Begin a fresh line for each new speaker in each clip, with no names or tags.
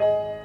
you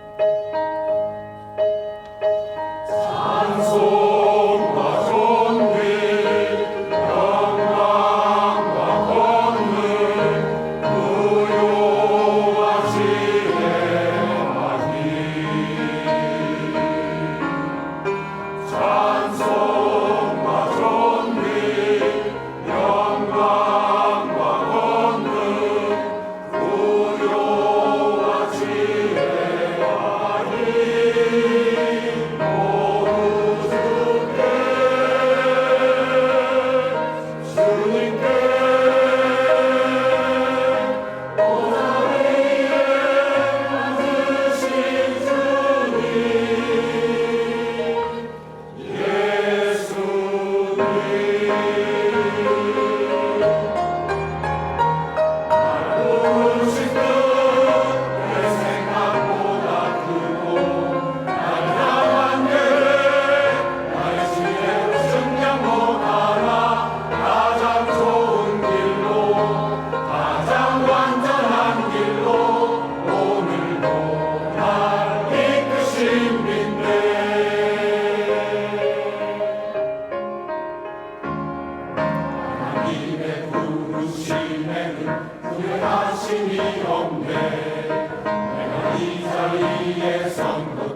구하심이 없네. 내가 이 자리에 선거